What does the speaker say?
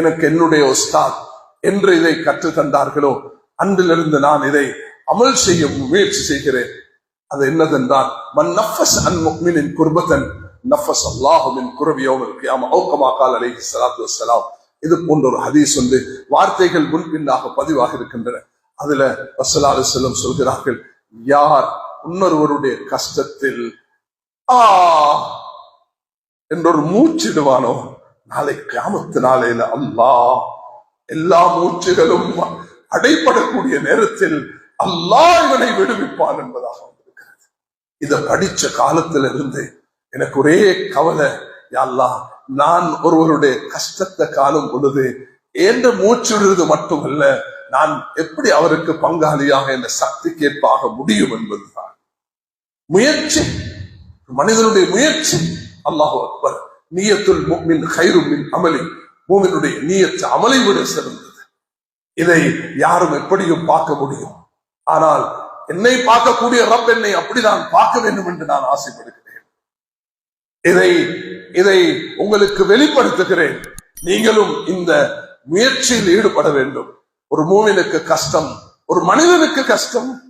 எனக்கு என்னுடைய உஸ்தாத் என்று இதை கற்று தந்தார்களோ அன்றிலிருந்து நான் இதை அமல் செய்ய முயற்சி செய்கிறேன். அது என்னதென்றால் மன் நஃபஸ் அன் முக்மினின் குர்பத்தன் நஃபஸ் அல்லாஹுமின் குருவியோ கியாம. ஔகமா கால் அலைஹி சலாத்து வஸ்ஸலாம். இது போன்ற ஒரு ஹதீஸ் வந்து வார்த்தைகள் முன்பின்னாக பதிவாக இருக்கின்றன. அதுல வசலா செல்லம் சொல்கிறார்கள் யார் இன்னொருவருடைய கஷ்டத்தில் ஆ என்றொரு மூச்சிடுவானோ நாளை கிராமத்து நாளையில அல்லாஹ் எல்லா மூச்சுகளும் அடைபடக்கூடிய நேரத்தில் அல்லாஹ் இவனை விடுவிப்பான் என்பதாக வந்திருக்கிறது. இதை படிச்ச காலத்துல இருந்து எனக்கு ஒரே கவலை யாழ்லா அல்லாஹ் நான் ஒருவருடைய கஷ்டத்தை காணும் பொழுது ஏன்ற மூச்சுடுறது மட்டுமல்ல நான் எப்படி அவருக்கு பங்காளியாக என்ற சக்திக்கேற்பாக முடியும் என்பதுதான். முயற்சி மனிதனுடைய முயற்சி அல்லாஹு அக்பர். நீயத்துல் மின் ஹைரும் மின் அமலி. மூமினுடைய நீயத்து அமலை விட சிறந்தது. இதை யாரும் எப்படியும் பார்க்க முடியும். ஆனால் என்னை பார்க்கக்கூடிய ரப் என்னை அப்படிதான் பார்க்க வேண்டும் என்று நான் ஆசைப்படுகிறேன். இதை இதை உங்களுக்கு வெளிப்படுத்துகிறேன். நீங்களும் இந்த முயற்சியில் ஈடுபட வேண்டும். ஒரு மூவினுக்கு கஷ்டம் ஒரு மனிதனுக்கு கஷ்டம்